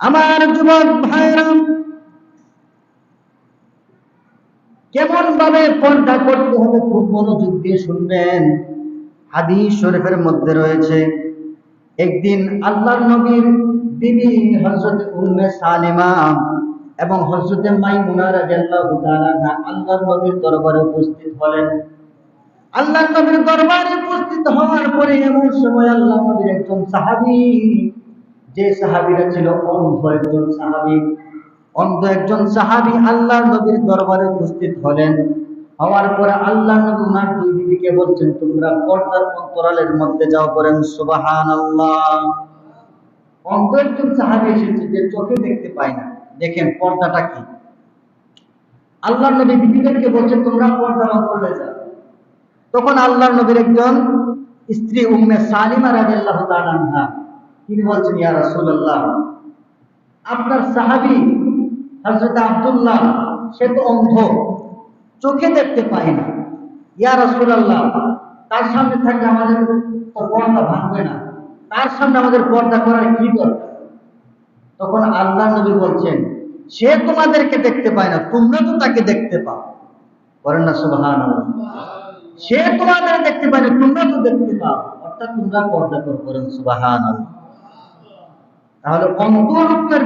আমার যুবক ভাইরাম কেমন ভাবে পর্দা করতে হবে খুব মনোযোগ দিয়ে শুনবেন। হাদিস শরীফের মধ্যে রয়েছে, একদিন আল্লাহর নবীর বিবি হযরত উম্মে সালিমা এবং হযরত মাইমুনা রাদিয়াল্লাহু তাআলা আল্লাহর নবীর দরবারে উপস্থিত হলেন। আল্লাহর নবীর দরবারে উপস্থিত হওয়ার পরে এমন সময় আল্লাহ নবীর একজন সাহাবী যে সাহাবীরা ছিল অন্ধ একজন সাহাবী। অন্ধ একজন সাহাবী আল্লাহর নবীর দরবারে উপস্থিত হলেন। হওয়ার পরে আল্লাহ নবী দুই বলছেন, তোমরা পর্দার অন্তরালের মধ্যে যাও করেন সুবহানাল্লাহ। অন্ধ একজন সাহাবী এসেছে যে চোখে দেখতে পায় না। দেখেন পর্দাটা কি। আল্লাহ নবী বিবিদেরকে বলছেন তোমরা পর্দার অন্তরালে যাও। তখন আল্লাহ নবীর একজন স্ত্রী উম্মে সালিমা তাআলা আনহা তিনি বলছেন, ইয়া রাসূলুল্লাহ, আপনার সাহাবি হযরত আব্দুল্লাহ, সে তো অন্ধ, চোখে দেখতে পায় না। ইয়া রাসূলুল্লাহ, তার সামনে থাকলে আমাদের পর্দা ভাঙবে না। তার সামনে আমাদের পর্দা করার কি দরকার? তখন আল্লাহ নবী বলছেন, সে তোমাদেরকে দেখতে পায় না, তোমরা তো তাকে দেখতে পাও। করেন না, সুবহানাল্লাহ। সে তোমাদের দেখতে পায় না, তোমরা তো দেখতে পাও। অর্থাৎ তোমরা পর্দা কর করেন সুবাহান তাহলে অন্তরূপের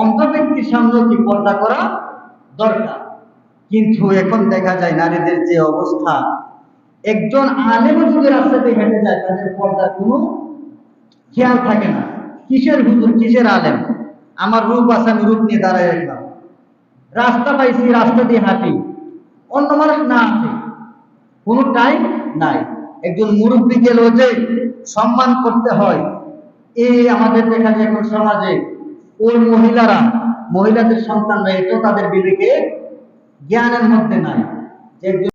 অন্ধ সামনে কি পর্দা করা দরকার? কিন্তু এখন দেখা যায় নারীদের যে অবস্থা, একজন আলেম যদি রাস্তাতে হেঁটে যায়, তাদের পর্দার কোনো খেয়াল থাকে না। কিসের হুজুর? কিসের আলেম? আমার রূপ আছে, আমি রূপ নিয়ে দাঁড়ায় রাখলাম রাস্তা পাইছি, রাস্তা দিয়ে হাঁটি। অন্য মানুষ না আছে কোনো টাইম নাই। একজন মুরব্বী গেল যে সম্মান করতে হয় এই আমাদের দেখা যায় এখন সমাজে ওই মহিলারা, মহিলাদের সন্তানরা এটাও তাদের বিবেকে জ্ঞানের মধ্যে নাই।